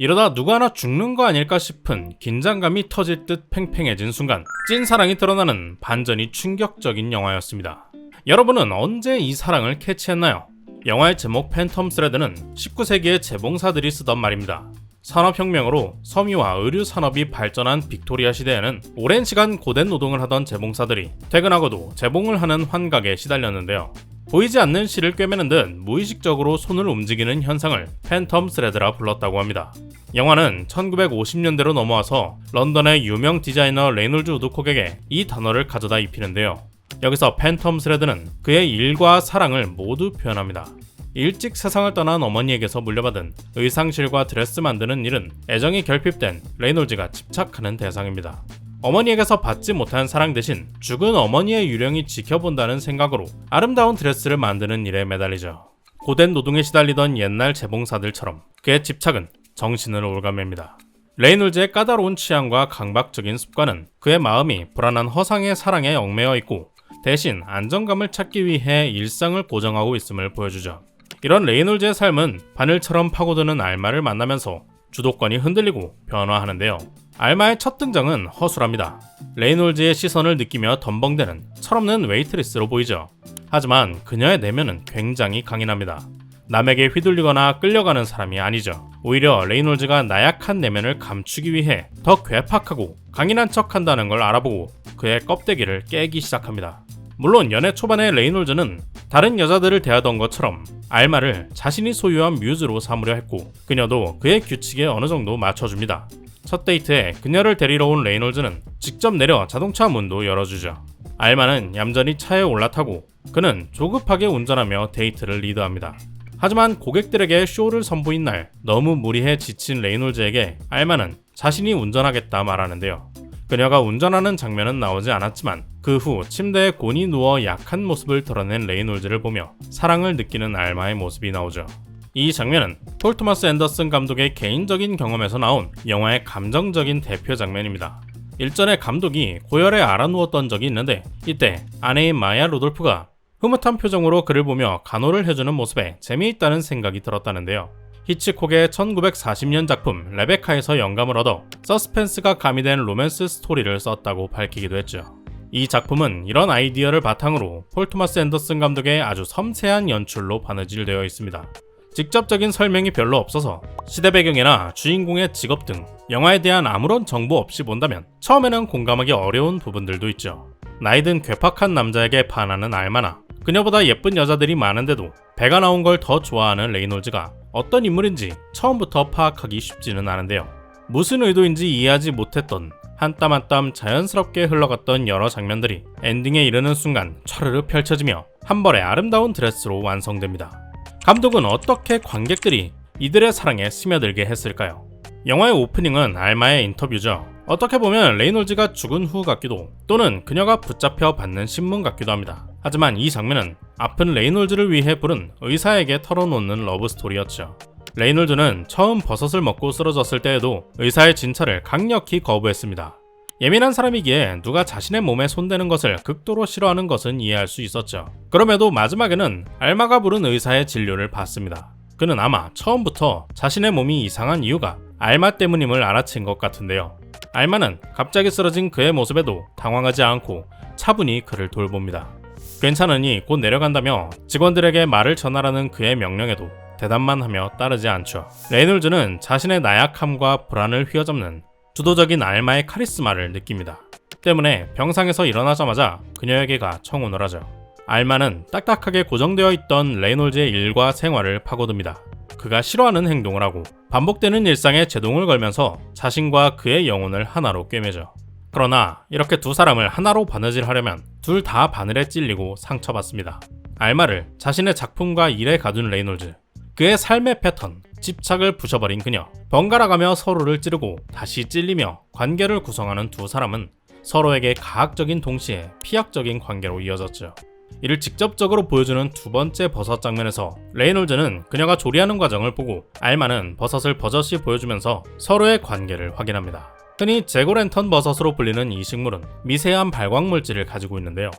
이러다 누구 하나 죽는 거 아닐까 싶은 긴장감이 터질 듯 팽팽해진 순간 찐 사랑이 드러나는 반전이 충격적인 영화였습니다. 여러분은 언제 이 사랑을 캐치했나요? 영화의 제목 팬텀 스레드는 19세기의 재봉사들이 쓰던 말입니다. 산업혁명으로 섬유와 의류 산업이 발전한 빅토리아 시대에는 오랜 시간 고된 노동을 하던 재봉사들이 퇴근하고도 재봉을 하는 환각에 시달렸는데요. 보이지 않는 실을 꿰매는 듯 무의식적으로 손을 움직이는 현상을 팬텀 스레드라 불렀다고 합니다. 영화는 1950년대로 넘어와서 런던의 유명 디자이너 레이놀즈 우드콕에게 이 단어를 가져다 입히는데요. 여기서 팬텀 스레드는 그의 일과 사랑을 모두 표현합니다. 일찍 세상을 떠난 어머니에게서 물려받은 의상실과 드레스 만드는 일은 애정이 결핍된 레이놀즈가 집착하는 대상입니다. 어머니에게서 받지 못한 사랑 대신 죽은 어머니의 유령이 지켜본다는 생각으로 아름다운 드레스를 만드는 일에 매달리죠. 고된 노동에 시달리던 옛날 재봉사들처럼 그의 집착은 정신을 올가맵니다. 레이놀즈의 까다로운 취향과 강박적인 습관은 그의 마음이 불안한 허상의 사랑에 얽매여 있고 대신 안정감을 찾기 위해 일상을 고정하고 있음을 보여주죠. 이런 레이놀즈의 삶은 바늘처럼 파고드는 알마를 만나면서 주도권이 흔들리고 변화하는데요. 알마의 첫 등장은 허술합니다. 레이놀즈의 시선을 느끼며 덤벙대는 철없는 웨이트리스로 보이죠. 하지만 그녀의 내면은 굉장히 강인합니다. 남에게 휘둘리거나 끌려가는 사람이 아니죠. 오히려 레이놀즈가 나약한 내면을 감추기 위해 더 괴팍하고 강인한 척 한다는 걸 알아보고 그의 껍데기를 깨기 시작합니다. 물론 연애 초반에 레이놀즈는 다른 여자들을 대하던 것처럼 알마를 자신이 소유한 뮤즈로 삼으려 했고 그녀도 그의 규칙에 어느 정도 맞춰줍니다. 첫 데이트에 그녀를 데리러 온 레이놀즈는 직접 내려 자동차 문도 열어주죠. 알마는 얌전히 차에 올라타고 그는 조급하게 운전하며 데이트를 리드합니다. 하지만 고객들에게 쇼를 선보인 날 너무 무리해 지친 레이놀즈에게 알마는 자신이 운전하겠다 말하는데요. 그녀가 운전하는 장면은 나오지 않았지만 그 후 침대에 곤히 누워 약한 모습을 드러낸 레이놀즈를 보며 사랑을 느끼는 알마의 모습이 나오죠. 이 장면은 폴 토마스 앤더슨 감독의 개인적인 경험에서 나온 영화의 감정적인 대표 장면입니다. 일전에 감독이 고열에 알아누웠던 적이 있는데 이때 아내인 마야 로돌프가 흐뭇한 표정으로 그를 보며 간호를 해주는 모습에 재미있다는 생각이 들었다는데요. 히치콕의 1940년 작품 레베카에서 영감을 얻어 서스펜스가 가미된 로맨스 스토리를 썼다고 밝히기도 했죠. 이 작품은 이런 아이디어를 바탕으로 폴 토마스 앤더슨 감독의 아주 섬세한 연출로 바느질되어 있습니다. 직접적인 설명이 별로 없어서 시대 배경이나 주인공의 직업 등 영화에 대한 아무런 정보 없이 본다면 처음에는 공감하기 어려운 부분들도 있죠. 나이든 괴팍한 남자에게 반하는 알마나 그녀보다 예쁜 여자들이 많은데도 배가 나온 걸 더 좋아하는 레이놀즈가 어떤 인물인지 처음부터 파악하기 쉽지는 않은데요. 무슨 의도인지 이해하지 못했던 한 땀 한 땀 자연스럽게 흘러갔던 여러 장면들이 엔딩에 이르는 순간 차르르 펼쳐지며 한 벌의 아름다운 드레스로 완성됩니다. 감독은 어떻게 관객들이 이들의 사랑에 스며들게 했을까요? 영화의 오프닝은 알마의 인터뷰죠. 어떻게 보면 레이놀즈가 죽은 후 같기도 또는 그녀가 붙잡혀 받는 신문 같기도 합니다. 하지만 이 장면은 아픈 레이놀즈를 위해 부른 의사에게 털어놓는 러브스토리였죠. 레이놀즈는 처음 버섯을 먹고 쓰러졌을 때에도 의사의 진찰을 강력히 거부했습니다. 예민한 사람이기에 누가 자신의 몸에 손대는 것을 극도로 싫어하는 것은 이해할 수 있었죠. 그럼에도 마지막에는 알마가 부른 의사의 진료를 받습니다. 그는 아마 처음부터 자신의 몸이 이상한 이유가 알마 때문임을 알아챈 것 같은데요. 알마는 갑자기 쓰러진 그의 모습에도 당황하지 않고 차분히 그를 돌봅니다. 괜찮으니 곧 내려간다며 직원들에게 말을 전하라는 그의 명령에도 대답만 하며 따르지 않죠. 레이놀즈는 자신의 나약함과 불안을 휘어잡는 주도적인 알마의 카리스마를 느낍니다. 때문에 병상에서 일어나자마자 그녀에게가 청혼을 하죠. 알마는 딱딱하게 고정되어 있던 레이놀즈의 일과 생활을 파고듭니다. 그가 싫어하는 행동을 하고 반복되는 일상에 제동을 걸면서 자신과 그의 영혼을 하나로 꿰매죠. 그러나 이렇게 두 사람을 하나로 바느질하려면 둘 다 바늘에 찔리고 상처받습니다. 알마를 자신의 작품과 일에 가둔 레이놀즈, 그의 삶의 패턴, 집착을 부셔버린 그녀, 번갈아가며 서로를 찌르고 다시 찔리며 관계를 구성하는 두 사람은 서로에게 가학적인 동시에 피학적인 관계로 이어졌죠. 이를 직접적으로 보여주는 두 번째 버섯 장면에서 레이놀즈는 그녀가 조리하는 과정을 보고 알마는 버섯을 버젓이 보여주면서 서로의 관계를 확인합니다. 흔히 제고랜턴 버섯으로 불리는 이 식물은 미세한 발광 물질을 가지고 있는데요.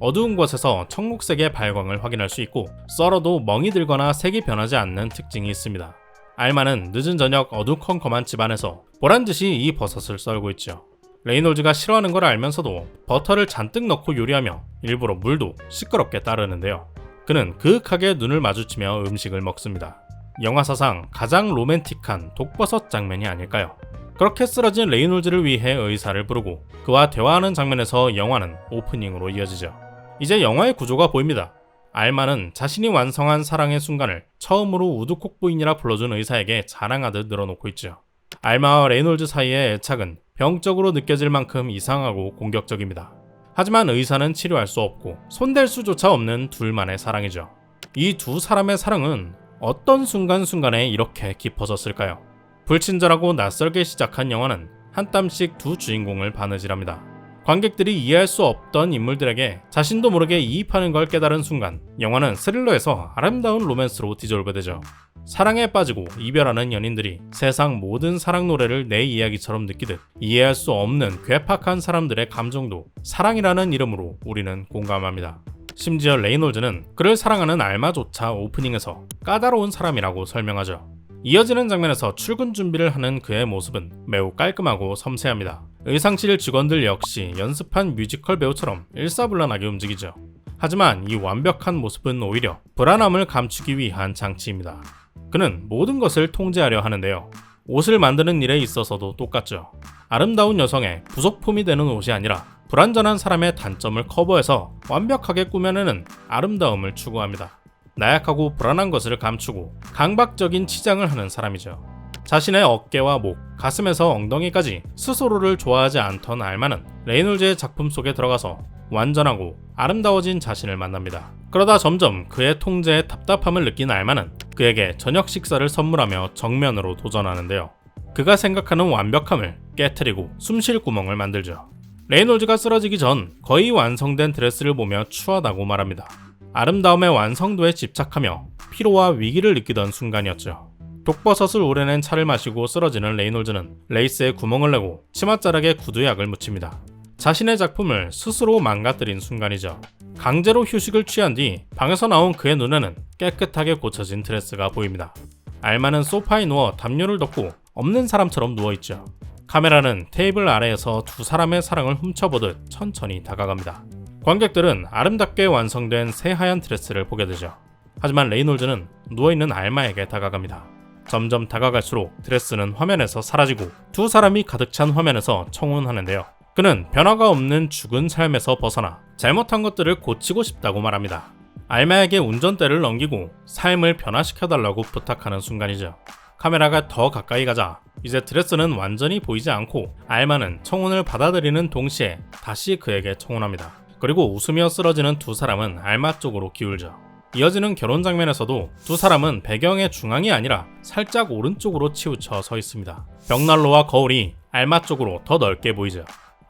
어두운 곳에서 청록색의 발광을 확인할 수 있고 썰어도 멍이 들거나 색이 변하지 않는 특징이 있습니다. 알마는 늦은 저녁 어두컴컴한 집안에서 보란듯이 이 버섯을 썰고 있죠. 레이놀즈가 싫어하는 걸 알면서도 버터를 잔뜩 넣고 요리하며 일부러 물도 시끄럽게 따르는데요. 그는 그윽하게 눈을 마주치며 음식을 먹습니다. 영화사상 가장 로맨틱한 독버섯 장면이 아닐까요? 그렇게 쓰러진 레이놀즈를 위해 의사를 부르고 그와 대화하는 장면에서 영화는 오프닝으로 이어지죠. 이제 영화의 구조가 보입니다. 알마는 자신이 완성한 사랑의 순간을 처음으로 우드 콕 부인이라 불러준 의사에게 자랑하듯 늘어놓고 있죠. 알마와 레이놀즈 사이의 애착은 병적으로 느껴질 만큼 이상하고 공격적입니다. 하지만 의사는 치료할 수 없고 손댈 수조차 없는 둘만의 사랑이죠. 이 두 사람의 사랑은 어떤 순간순간에 이렇게 깊어졌을까요? 불친절하고 낯설게 시작한 영화는 한 땀씩 두 주인공을 바느질합니다. 관객들이 이해할 수 없던 인물들에게 자신도 모르게 이입하는 걸 깨달은 순간 영화는 스릴러에서 아름다운 로맨스로 디졸브 되죠. 사랑에 빠지고 이별하는 연인들이 세상 모든 사랑 노래를 내 이야기처럼 느끼듯 이해할 수 없는 괴팍한 사람들의 감정도 사랑이라는 이름으로 우리는 공감합니다. 심지어 레이놀즈는 그를 사랑하는 알마조차 오프닝에서 까다로운 사람이라고 설명하죠. 이어지는 장면에서 출근 준비를 하는 그의 모습은 매우 깔끔하고 섬세합니다. 의상실 직원들 역시 연습한 뮤지컬 배우처럼 일사불란하게 움직이죠. 하지만 이 완벽한 모습은 오히려 불안함을 감추기 위한 장치입니다. 그는 모든 것을 통제하려 하는데요. 옷을 만드는 일에 있어서도 똑같죠. 아름다운 여성의 부속품이 되는 옷이 아니라 불완전한 사람의 단점을 커버해서 완벽하게 꾸며내는 아름다움을 추구합니다. 나약하고 불안한 것을 감추고 강박적인 치장을 하는 사람이죠. 자신의 어깨와 목, 가슴에서 엉덩이까지 스스로를 좋아하지 않던 알마는 레이놀즈의 작품 속에 들어가서 완전하고 아름다워진 자신을 만납니다. 그러다 점점 그의 통제에 답답함을 느낀 알마는 그에게 저녁 식사를 선물하며 정면으로 도전하는데요. 그가 생각하는 완벽함을 깨트리고 숨쉴 구멍을 만들죠. 레이놀즈가 쓰러지기 전 거의 완성된 드레스를 보며 추하다고 말합니다. 아름다움의 완성도에 집착하며 피로와 위기를 느끼던 순간이었죠. 독버섯을 오래낸 차를 마시고 쓰러지는 레이놀즈는 레이스에 구멍을 내고 치맛자락에 구두약을 묻힙니다. 자신의 작품을 스스로 망가뜨린 순간이죠. 강제로 휴식을 취한 뒤 방에서 나온 그의 눈에는 깨끗하게 고쳐진 드레스가 보입니다. 알마는 소파에 누워 담요를 덮고 없는 사람처럼 누워있죠. 카메라는 테이블 아래에서 두 사람의 사랑을 훔쳐보듯 천천히 다가갑니다. 관객들은 아름답게 완성된 새하얀 드레스를 보게 되죠. 하지만 레이놀즈는 누워있는 알마에게 다가갑니다. 점점 다가갈수록 드레스는 화면에서 사라지고 두 사람이 가득 찬 화면에서 청혼하는데요. 그는 변화가 없는 죽은 삶에서 벗어나 잘못한 것들을 고치고 싶다고 말합니다. 알마에게 운전대를 넘기고 삶을 변화시켜달라고 부탁하는 순간이죠. 카메라가 더 가까이 가자 이제 드레스는 완전히 보이지 않고 알마는 청혼을 받아들이는 동시에 다시 그에게 청혼합니다. 그리고 웃으며 쓰러지는 두 사람은 알마 쪽으로 기울죠. 이어지는 결혼 장면에서도 두 사람은 배경의 중앙이 아니라 살짝 오른쪽으로 치우쳐 서 있습니다. 벽난로와 거울이 알마 쪽으로 더 넓게 보이죠.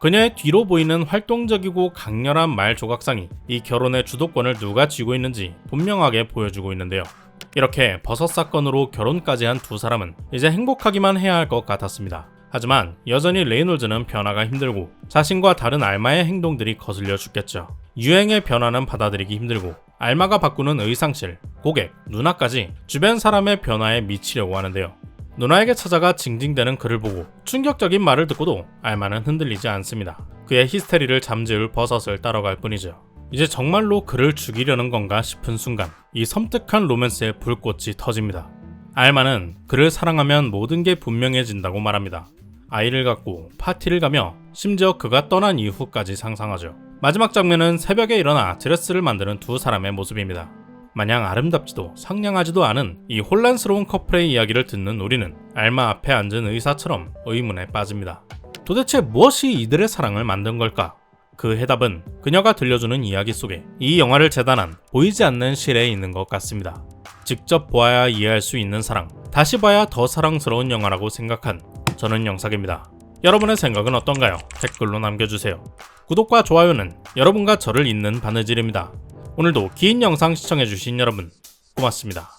그녀의 뒤로 보이는 활동적이고 강렬한 말 조각상이 이 결혼의 주도권을 누가 쥐고 있는지 분명하게 보여주고 있는데요. 이렇게 버섯 사건으로 결혼까지 한 두 사람은 이제 행복하기만 해야 할 것 같았습니다. 하지만 여전히 레이놀즈는 변화가 힘들고 자신과 다른 알마의 행동들이 거슬려 죽겠죠. 유행의 변화는 받아들이기 힘들고 알마가 바꾸는 의상실, 고객, 누나까지 주변 사람의 변화에 미치려고 하는데요. 누나에게 찾아가 징징대는 그를 보고 충격적인 말을 듣고도 알마는 흔들리지 않습니다. 그의 히스테리를 잠재울 버섯을 따라갈 뿐이죠. 이제 정말로 그를 죽이려는 건가 싶은 순간 이 섬뜩한 로맨스의 불꽃이 터집니다. 알마는 그를 사랑하면 모든 게 분명해진다고 말합니다. 아이를 갖고 파티를 가며 심지어 그가 떠난 이후까지 상상하죠. 마지막 장면은 새벽에 일어나 드레스를 만드는 두 사람의 모습입니다. 마냥 아름답지도 상냥하지도 않은 이 혼란스러운 커플의 이야기를 듣는 우리는 알마 앞에 앉은 의사처럼 의문에 빠집니다. 도대체 무엇이 이들의 사랑을 만든 걸까? 그 해답은 그녀가 들려주는 이야기 속에 이 영화를 재단한 보이지 않는 실에 있는 것 같습니다. 직접 보아야 이해할 수 있는 사랑, 다시 봐야 더 사랑스러운 영화라고 생각한 저는 영탁입니다. 여러분의 생각은 어떤가요? 댓글로 남겨주세요. 구독과 좋아요는 여러분과 저를 잇는 바느질입니다. 오늘도 긴 영상 시청해주신 여러분 고맙습니다.